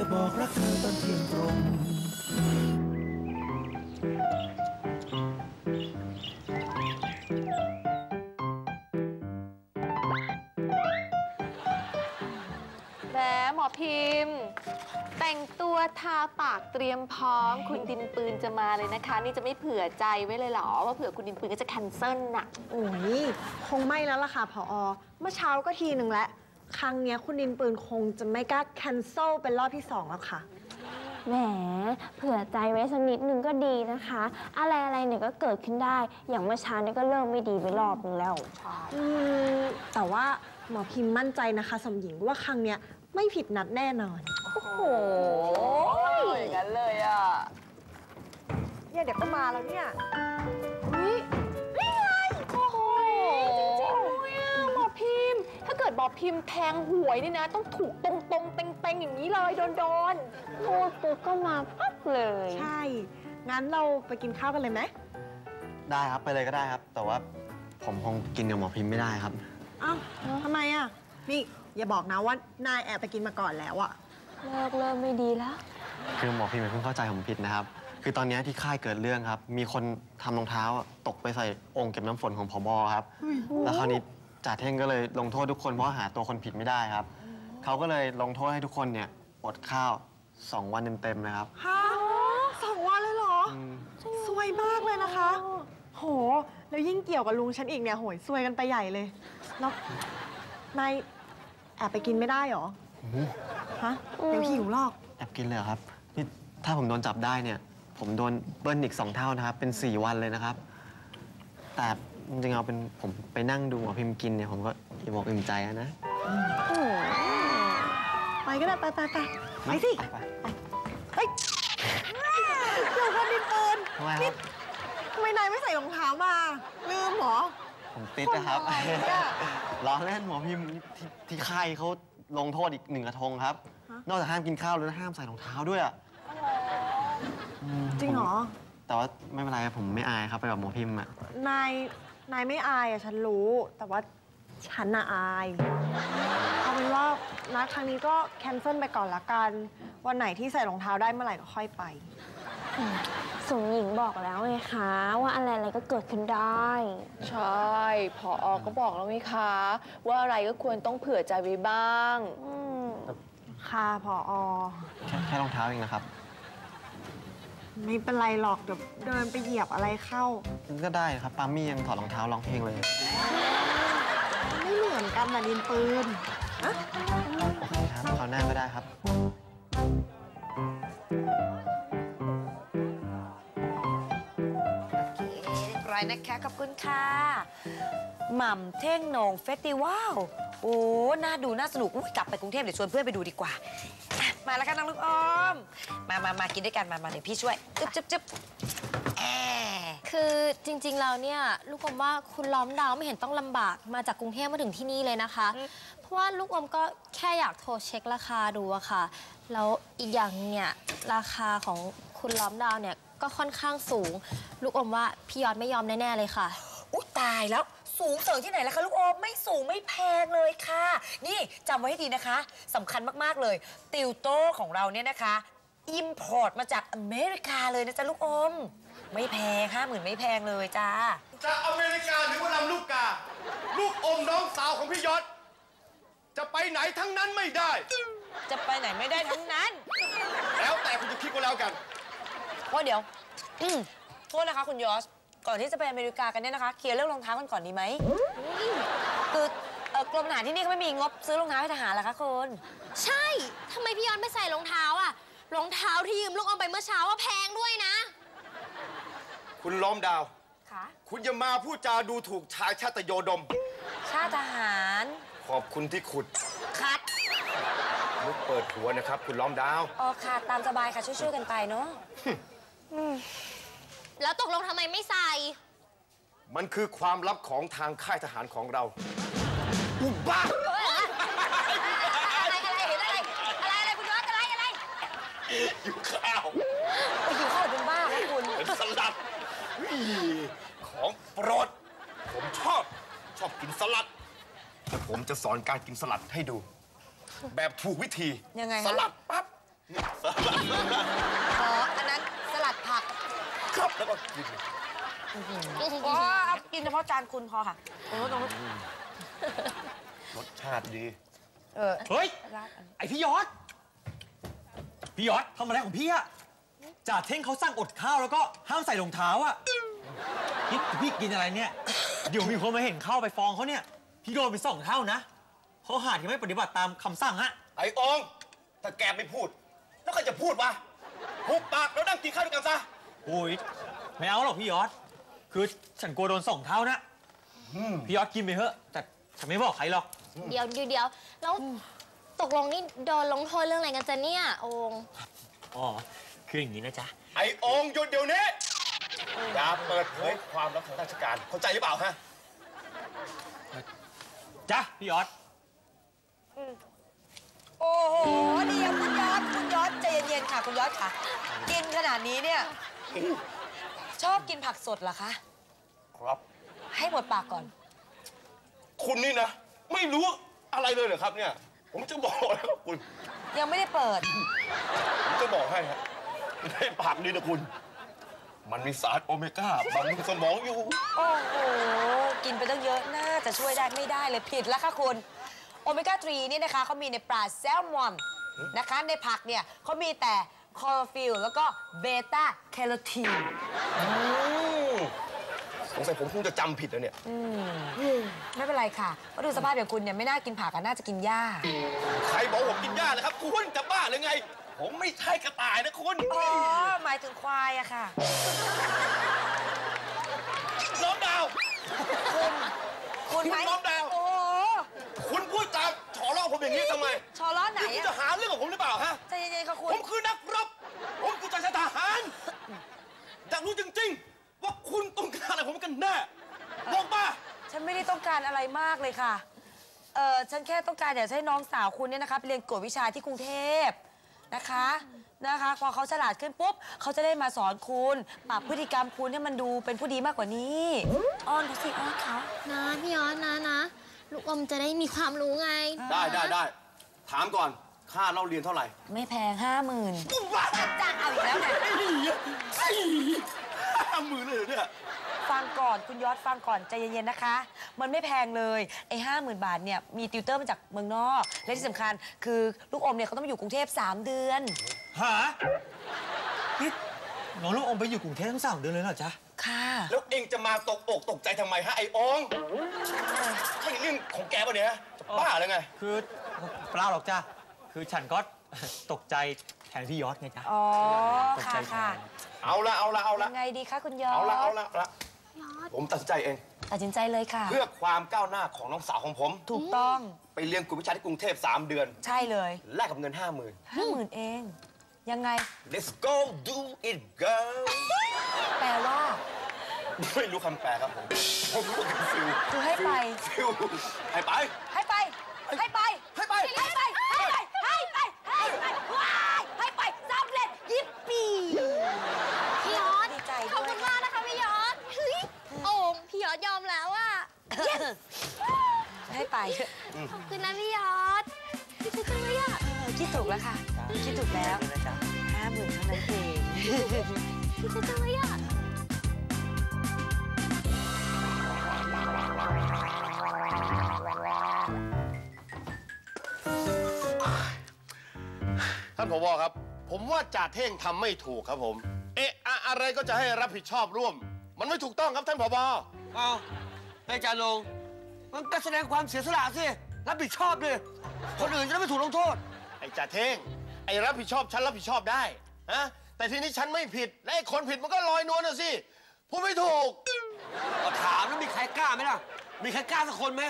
จะบอกรักเธอตอนเที่ยงตรงแหมหมอพิมพ์ แต่งตัวทาปากเตรียมพร้อม คุณดินปืนจะมาเลยนะคะ นี่จะไม่เผื่อใจไว้เลยเหรอ ว่าเผื่อคุณดินปืนก็จะแคนเซิลน่ะ โอ้ยคงไม่แล้วล่ะค่ะผอ เมื่อเช้าก็ทีหนึ่งแล้ว ครั้งเนี้ยคุณดินปืนคงจะไม่กล้า cancel เป็นรอบที่สองแล้วค่ะ แหม เผื่อใจไว้สักนิดนึงก็ดีนะคะ อะไรอะไรเนี่ยก็เกิดขึ้นได้ อย่างเมื่อเช้าเนี่ยก็เริ่มไม่ดีไปรอบนึงแล้ว อืมแต่ว่าหมอพิมพ์มั่นใจนะคะสมหญิงว่าครั้งเนี้ยไม่ผิดนัดแน่นอน โอ้โหอย่างนั้นเลยอะ เนี่ยเดี๋ยวก็มาแล้วเนี่ย พิมพ์แทงหวยนี่นะ ต้องถูกตรงตรงๆเต็งเต็งๆอย่างนี้เลยโดนโดนพูดปุ๊บก็มาปั๊บเลย ใช่ งั้นเราไปกินข้าวกันเลยไหม ได้ครับไปเลยก็ได้ครับ แต่ว่าผมคงกินกับหมอพิมพ์ไม่ได้ครับเอ้าทำไมอะ นี่อย่าบอกนะว่านายแอบไปกินมาก่อนแล้วอะเลิกเริ่มไม่ดีแล้ว คือหมอพิมพ์อย่าเพิ่งเข้าใจผมผิดนะครับ คือตอนนี้ที่ค่ายเกิดเรื่องครับ มีคนทำรองเท้าอะตกไปใส่โองค์เก็บน้ำฝนของผบครับ แล้วคราวนี้ จ่าเท่งก็เลยลงโทษทุกคนเพราะหาตัวคนผิดไม่ได้ครับ เขาก็เลยลงโทษให้ทุกคนเนี่ยอดข้าว2วันเต็มๆเลยครับฮะสองวันเลยเหรออืมสวยมากเลยนะคะ โห แล้วยิ่งเกี่ยวกับลุงฉันอีกเนี่ยโหยซวยกันไปใหญ่เลยแล้วนายแอบไปกินไม่ได้เหรอฮะเดี๋ยวหิวหรอกแอบกินเลยเหรอครับนี่ถ้าผมโดนจับได้เนี่ย ผมโดนเบิ้ลอีกสองเท่านะครับ เป็น4วันเลยนะครับ แต่ จริงๆเอาเป็นผมไปนั่งดูหมอพิมพ์กินเนี่ยผมก็อิ่มอกอิ่มใจแล้วนะ ไปก็ได้ไปไปไปไปสิไปเฮ้ยเดี๋ยวกันดินปืนทำไมครับทำไมนายไม่ใส่รองเท้ามา ลืมเหรอ ผมติดนะครับคนอะไรเนี่ยล้อเล่นหมอพิมพ์ที่ที่ค่ายเขาลงโทษอีกหนึ่งกระทงครับฮะนอกจากห้ามกินข้าวแล้วนะห้ามใส่รองเท้าด้วยอะมจริงเหรอผมแต่ว่าไม่เป็นไรครับผมไม่อายครับไปกับหมอพิมพ์อะนาย นายไม่อายอะฉันรู้ แต่ว่าฉันน่ะอาย เอาเป็นว่านัดครั้งนี้ก็แคนเซิลไปก่อนละกัน วันไหนที่ใส่รองเท้าได้เมื่อไหร่ก็ค่อยไป สมหญิงบอกแล้วไงคะ ว่าอะไรอะไรก็เกิดขึ้นได้ ใช่พออก็บอกแล้วไหมคะ ว่าอะไรก็ควรต้องเผื่อใจไว้บ้าง อืมค่ะพออแค่แค่รองเท้าเองนะครับ ไม่เป็นไรหรอกเดี๋ยวเดินไปเหยียบอะไรเข้า ก็ได้ครับปามี่ยังถอดรองเท้าร้องเพลงเลย ไม่เหมือนกันนะดินปืนโอเคครับคราวหน้าก็ได้ครับเรียบร้อยนะคะ ขอบคุณค่ะหม่ำเท่งโหนงเฟสติวัลโอ้ น่าดู น่าสนุกอุ๊ยกลับไปกรุงเทพเดี๋ยวชวนเพื่อนไปดูดีกว่าอะ มาแล้วค่ะน้องลูกอม มามามากินด้วยกันมามาเดี๋ยวพี่ช่วยจึ๊บจึ๊บจึ๊บแอคือจริงๆแล้วเนี่ยลูกอมว่าคุณล้อมดาวไม่เห็นต้องลำบากมาจากกรุงเทพมาถึงที่นี่เลยนะคะ เพราะว่าลูกอมก็แค่อยากโทรเช็คราคาดูอะค่ะ แล้วอีกอย่างเนี่ยราคาของคุณล้อมดาวเนี่ยก็ค่อนข้างสูง ลูกอมว่าพี่ยอดไม่ยอมแน่ๆเลยค่ะ อุ๊ยตายแล้ว สูงเสริงที่ไหนล่ะคะลูกอมไม่สูงไม่แพงเลยค่ะ นี่จำไว้ให้ดีนะคะสำคัญมาก ๆ เลย ติวโต้ของเราเนี่ยนะคะอิมพอร์ตมาจากอเมริกาเลยนะจ๊ะลูกอม ไม่แพงห้าหมื่นไม่แพงเลยจ้าจากอเมริกาหรือว่าลำลูกกา ลูกอมน้องสาวของพี่ยศจะไปไหนทั้งนั้นไม่ได้ จะไปไหนไม่ได้ทั้งนั้น แล้วแต่คุณจะคิดก็แล้วกัน ว่าเดี๋ยวอืมโทษนะคะคุณยอส ก่อนที่จะไปอเมริกากันเนี่ยนะคะ เคลียร์เรื่องรองเท้ากันก่อนดีไหมคือเอ่อกรมทหารที่นี่เขาไม่มีงบซื้อรองเท้าให้ทหารเหรอคะคุณใช่ทำไมพี่ยอดไม่ใส่รองเท้าอะรองเท้าที่ยืมลูกอมไปเมื่อเช้าว่าแพงด้วยนะ คุณล้อมดาวค่ะคุณอย่ามาพูดจาดูถูกชายชาตโยดม ชาติทหาร ขอบคุณที่ขุด คัดมุกเปิดหัวนะครับ คุณล้อมดาว อ๋อค่ะ ตามสบายค่ะ ช่วยๆกันไปเนาะ แล้วตกลงทำไมไม่ใส่ มันคือความลับของทางค่ายทหารของเรา อุบ้าอะไรอะไรเห็นอะไร อะไรอะไรคุณยอสอะไรอะไรอยู่ข้าวไปอยู่ข้าวเป็นบ้าคะคุณเป็นสลัดอุ๊ยของโปรด ผมชอบ ชอบกินสลัด แต่ผมจะสอนการกินสลัดให้ดู แบบถูกวิธี ยังไงคะสลัดปั๊บอ๋ออันนั้นสลัดผัก ครับแล้วก็กินอ๋อเอากินเฉพาะจานคุณพอค่ะตรงนู้นตรงนู้นรสชาติดี เออเฮ้ยราดอันไอพี่ยอด พี่ยอดทำอะไรของพี่อะจ่าเท่งเขาสั่งอดข้าวแล้วก็ห้ามใส่รองเท้าอะนี่พี่กินอะไรเนี่ย เดี๋ยวมีคนมาเห็นเข้าไปฟ้องเขาเนี่ย พี่โดนไปสองเท่านะเขาหาที่ไม่ปฏิบัติตามคำสั่งฮะ ไอ้องถ้าแกไม่พูด แล้วใครจะพูดวะหุบปากแล้วนั่งกินข้าวด้วยกันซะโอ้ยไม่เอาหรอกพี่ยอด คือฉันกลัวโดนสองเท่านะพี่ยอดกินไปเถอะ แต่ฉันไม่บอกใครหรอกเดี๋ยวเดี๋ยวเดี๋ยวแล้วตกลงนี่โดนลงโทษเรื่องอะไรกันจ๊ะเนี่ยโองอ๋อ คืออย่างนี้นะจ๊ะ ไอ้องหยุดเดี๋ยวนี้ อย่าเปิดเผยความลับทางราชการ เข้าใจหรือเปล่าฮะจ้ะพี่ยอดโอ้โหเดี๋ยวคุณยอดคุณยอดใจเย็นๆค่ะ คุณยอดค่ะ กินขนาดนี้เนี่ย ชอบกินผักสดเหรอคะ ครับ ให้หมดปากก่อน คุณนี่นะ ไม่รู้อะไรเลยเหรอครับเนี่ย ผมจะบอกนะครับคุณ ยังไม่ได้เปิด ผมจะบอกให้ครับในผักนี่นะคุณ มันมีสารโอเมก้าบำรุงสมองอยู่ โอ้โห กินไปตั้งเยอะ น่าจะช่วยได้ไม่ได้เลยผิดแล้วค่ะคุณ โอเมก้า3นี่นะคะเขามีในปลาแซลมอนนะคะ ในผักเนี่ยเขามีแต่ คลอโรฟิลแล้วก็เบต้าแคโรทีนสงสัยผมคงจะจำผิดแล้วเนี่ย ไม่เป็นไรค่ะเพราะดูสภาพอย่างคุณเนี่ยไม่น่ากินผักอะน่าจะกินหญ้า ใครบอกผมกินหญ้าเลยครับ คุณจะบ้าหรือไง ผมไม่ใช่กระต่ายนะคุณ อ๋อ หมายถึงควายอะค่ะ น้องดาว คุณ คุณไหมคุณน้องดาว โอ้โหคุณพูดจาฉอเล่า ผมอย่างนี้ทำไมชอล้อไหนนี่คุณอะจะหาเรื่องกับผมหรือเปล่าฮะ ใจเย็นๆค่ะคุผณ มคือนักรบ ผมคือจ่าทหารอยากรู้จริงๆ ว่าคุณต้องการอะไรผมกันแน่บอกมาฉันไม่ได้ต้องการอะไรมากเลยค่ะ เออฉันแค่ต้องการอยากจะให้น้องสาวคุณเนี่ยนะคะไปเรียนกวดวิชาที่กรุงเทพนะคะนะคะ พอเขาฉลาดขึ้นปุ๊บเขาจะได้มาสอนคุณปรับพฤติกรรมคุณให้มันดูเป็นผู้ดีมากกว่านี้อ้อนเขาสิอ้อนเขานะพี่ยอดนะนะ ลูกอมจะได้มีความรู้ไง ได้ได้ได้ถามก่อนค่าเล่าเรียนเท่าไหร่ ไม่แพงห้าหมื่นจ้างเอาอีกแล้วไงห้าหมื่นเลยเหรอเนี่ยฟังก่อนคุณยอดฟังก่อนใจเย็นๆนะคะ มันไม่แพงเลยไอ้ห้าหมื่นบาทเนี่ยมีติวเตอร์มาจากเมืองนอก และที่สำคัญคือลูกอมเนี่ยเขาต้องมาอยู่กรุงเทพ3เดือนหา นี่น้องลูกอมไปอยู่กรุงเทพทั้งสามเดือนเลยเหรอจ๊ะ ค่ะ แล้วเองจะมาตกอกตกใจทำไมฮะไอ้องใช่เรื่องของแกปะเนี่ยจะบ้าเลยไง คือเปล่าหรอกจ้ะ คือฉันก็ตกใจแทนพี่ยอดไงจ๊ะ อ๋อ ตกค่ะใจแทค่ะ นเอาละเอาละเอาละยังไงดีคะคุณยอดเอาละเอาละเอาละผมตัดสินใจเอง ตัดสินใจเลยค่ะ เพื่อความก้าวหน้าของน้องสาวของผม ถูกต้อง ไปเรียนกวดวิชาที่กรุงเทพ3เดือน ใช่เลยแลกกับเงิน5 0,000ห้าหมื่นเอง ยังไง Let's go do it girl แปลว่า ไม่รู้คำแปลครับผม ผมรู้ว่าเป็นฟิลคือให้ไป ฟิลให้ไป ให้ไปให้ แล้วห้าหมื่นเท่านั้นเองพี่ชุดจังเลยอะท่านผบครับ ผมว่าจ่าเท่งทำไม่ถูกครับผม เอะอะอะไรก็จะให้รับผิดชอบร่วม มันไม่ถูกต้องครับท่านผบเอาไอ้จานลง มันก็แสดงความเสียสละสิ รับผิดชอบดิ คนอื่นจะได้ไม่ถูกลงโทษ ไอ้จ่าเท่ง ไอ้รับผิดชอบฉันรับผิดชอบได้ฮะแต่ทีนี้ฉันไม่ผิดและไอ้คนผิดมันก็ลอยนวลน่ะสิพูดไม่ถูกก็ถามแล้วมีใครกล้าไหมล่ะ มีใครกล้าสักคนไหม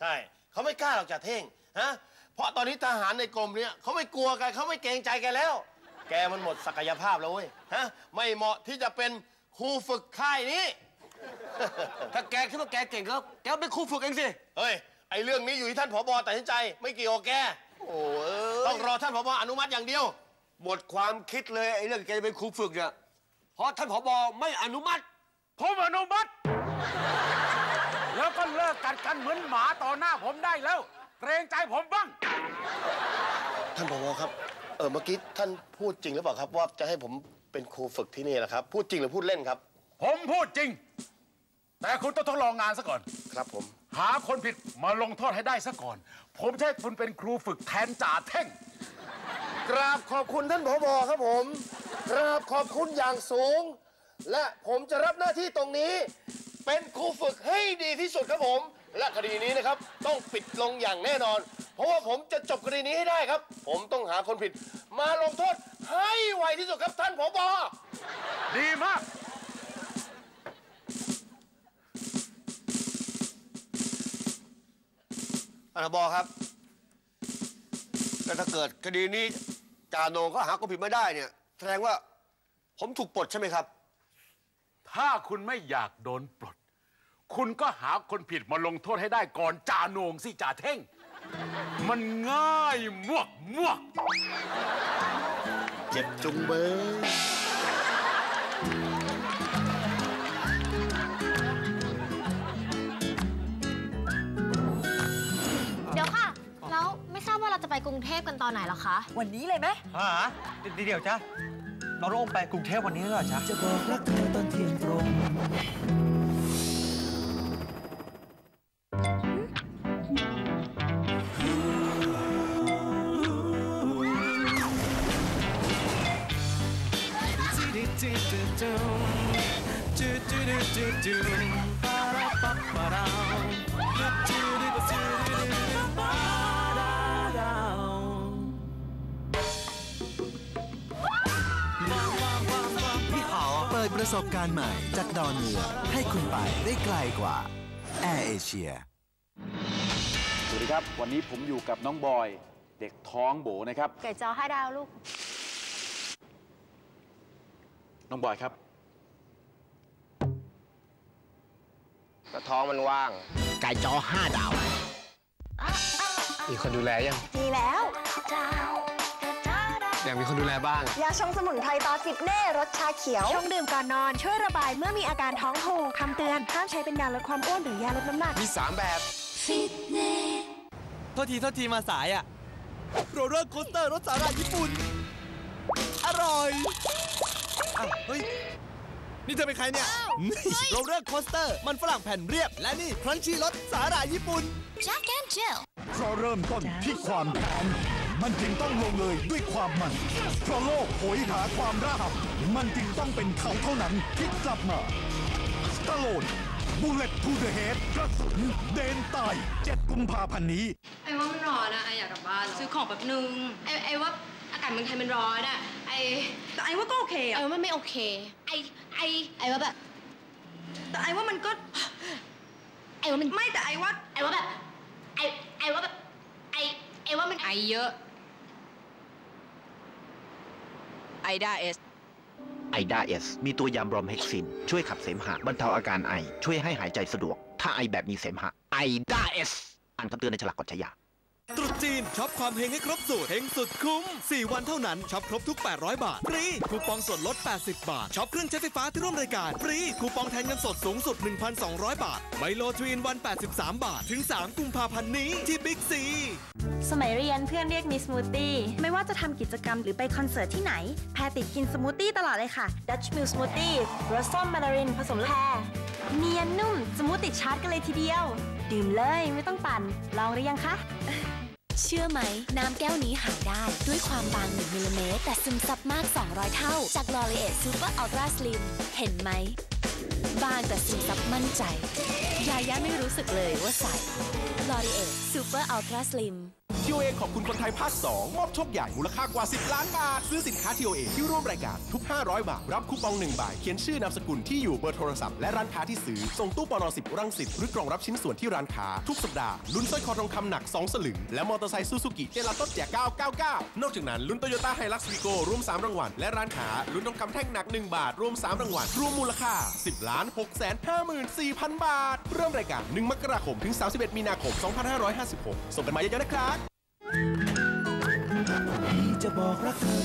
ใช่เขาไม่กล้าหรอกจ่าเท่งฮะเพราะตอนนี้ทหารในกรมเนี่ยเขาไม่กลัวกันเขาไม่เกรงใจแกแล้ว แกมันหมดศักยภาพแล้วเว้ยฮะไม่เหมาะที่จะเป็นครูฝึกค่ายนี้ ถ้าแกคิดว่าแกเก่งก็แกก็เป็นครูฝึกเองสิ เฮ้ย ไอ้เรื่องนี้อยู่ที่ท่านผบตัดสินใจ ไม่เกี่ยวกับแก โอ้ยต้องรอท่านผบอนุมัติอย่างเดียว หมดความคิดเลยไอ้เรื่องแกจะเป็นครูฝึกเนี่ยเพราะท่านผบไม่อนุมัติ ผมอนุมัติ แล้วก็เลิกกัดกันเหมือนหมาต่อหน้าผมได้แล้ว เกรงใจผมบ้าง ท่านผบครับ เออเมื่อกี้ท่านพูดจริงหรือเปล่าครับ ว่าจะให้ผมเป็นครูฝึกที่นี่นะครับ พูดจริงหรือพูดเล่นครับ ผมพูดจริง แต่คุณต้องทดลองงานซะก่อน ครับผม หาคนผิดมาลงโทษให้ได้ซะก่อน ผมจะให้คุณเป็นครูฝึกแทนจ่าเท่ง กราบขอบคุณท่านผบครับผม กราบขอบคุณอย่างสูง และผมจะรับหน้าที่ตรงนี้ เป็นครูฝึกให้ดีที่สุดครับผม และคดีนี้นะครับ ต้องปิดลงอย่างแน่นอน เพราะว่าผมจะจบคดีนี้ให้ได้ครับ ผมต้องหาคนผิด มาลงโทษให้ไวที่สุดครับท่านผบดีมาก นผบครับแต่ถ้าเกิดคดีนี้จ่าโนงก็หาคนผิดไม่ได้เนี่ย แสดงว่าผมถูกปลดใช่ไหมครับ ถ้าคุณไม่อยากโดนปลด คุณก็หาคนผิดมาลงโทษให้ได้ก่อนจ่าโหนงสิจ่าเท่ง มันง่ายมวกมวก เจ็บจุงเบย พกันตอนไหนเหรอคะ วันนี้เลยไหมฮะเดี๋ยวเดี๋ยวจ้ะน้องโอมไปกรุงเทพวันนี้แล้วเหรอจ๊ะจะบอกรักเธอตอนเที่ยงตรงเปิดประสบการณ์ใหม่จากดอนเมืองให้คุณไปได้ไกลกว่าแอร์เอเชียสวัสดีครับ วันนี้ผมอยู่กับน้องบอย เด็กท้องโบนะครับไก่จอห้าดาวลูก น้องบอยครับกระท้องมันว่าง ไก่จอห้าดาว มีคนดูแลยัง มีแล้ว อยากมีคนดูแลบ้าง ยาชงสมุนไพรตาฟิตเน่รสชาเขียว ชงดื่มก่อนนอน ช่วยระบายเมื่อมีอาการท้องผูกคำเตือน ห้ามใช้เป็นยาลดความอ้วนหรือยาลดน้ำหนัก มี 3 แบบโทษทีโทษทีมาสายอะโรลเลอร์โคสเตอร์รสสาหร่ายญี่ปุ่น อร่อยอ้าวเฮ้ย นี่เธอเป็นใครเนี่ยโรลเลอร์โคสเตอร์ มันฝรั่งแผ่นเรียบ และนี่ครันชี่รสสาหร่ายญี่ปุ่น Jack and Jill เพราะเริ่มต้นที่ความแค้น มันจึงต้องลงเลยด้วยความมันเพราะโลกโหยหาความราบมันจึงต้องเป็นเขาเท่านั้นที่กลับมาสตาโลนบูเลตทูเดอะเฮดกระสุนเดนตาย7กุมภาพันธ์นี้ ไอ้ว่ามันร้อนอะไออยากกลับบ้าน ซื้อของแบบนึง ไอไอว่าอากาศเมืองไทยมันร้อนอะไอแต่ไอว่าก็โอเคอะไอว่ามันไม่โอเค ไอไอไอว่าแบบแต่ไอว่ามันก็ ไอว่ามันไม่แต่ไอว่าไอว่าแบบไอไอว่าแบบไอไอว่ามันไอเยอะ ไอดาเอสไอดาเอสมีตัวยาบรอมเฮกซิน ช่วยขับเสมหะบรรเทาอาการไอ ช่วยให้หายใจสะดวก ถ้าไอแบบมีเสมหะไอดาเอสอ่านคำเตือนในฉลากก่อนใช้ยา ตรุษจีนช็อปความเฮงให้ครบสูตรเฮงสุดคุ้ม 4 วันเท่านั้นช็อปครบทุก 800 บาทฟรีคูปองส่วนลด 80 บาทช็อปเครื่องใช้ไฟฟ้าที่ร่วมรายการฟรีคูปองแทนเงินสดสูงสุด 1,200 บาทไมโลทวีนวัน 83 บาท ถึง 3 กุมภาพันธ์นี้ที่บิ๊กซีสมัยเรียนเพื่อนเรียกมิสมูตี้ไม่ว่าจะทำกิจกรรมหรือไปคอนเสิร์ตที่ไหน แพรติดกินสมูตี้ตลอดเลยค่ะ Dutch Mill Smoothie รสส้มมาดารินผสมแพรเนียนนุ่มสมูทติดชาร์จกันเลยทีเดียว ดื่มเลยไม่ต้องปั่น ลองหรือยังคะ เชื่อไหม น้ำแก้วนี้หาได้ ด้วยความบาง 1มิลลิเมตร แต่ซึมซับมาก 200 เท่า จาก l o r i e t Super Ultra Slim เห็นไหม บางแต่ซึมซับมั่นใจ ยาย่าไม่รู้สึกเลยว่าใส่ลอรีเอตซูเปอร์อัลตราสลิม t Super Ultra Slim TOA ขอบคุณคนไทยภาค 2 มอบโชคใหญ่มูลค่ากว่า 10 ล้านบาท ซื้อสินค้า TOA ที่ร่วมรายการทุก 500 บาท รับคูปอง 1 บาท เขียนชื่อนามสกุลที่อยู่เบอร์โทรศัพท์และร้านค้าที่ซื้อ ส่งตู้ปน10รังสิตหรือกล่องรับชิ้นส่วนที่ร้านค้า ทุกสัปดาห์ลุ้นสร้อยคอทองคำหนัก 2 สลึง และมอเตอร์ไซค์ซูซูกิเจลาโต้แจก999 นอกจากนั้นลุ้นโตโยต้าไฮลักซ์วีโก้รวม 3 รางวัลและร้านค้าลุ้นทองคำแท่งหนัก 1 บาท รวม 3 รางวัลรวมมูลค่า 10ล้าน6แสน54,000 บาท เริ่มรายการ 1 มกราคมถึง 31 มีนาคม 2556 ส่งกันมาเยอะๆนะครับ จะบอกรักเธอ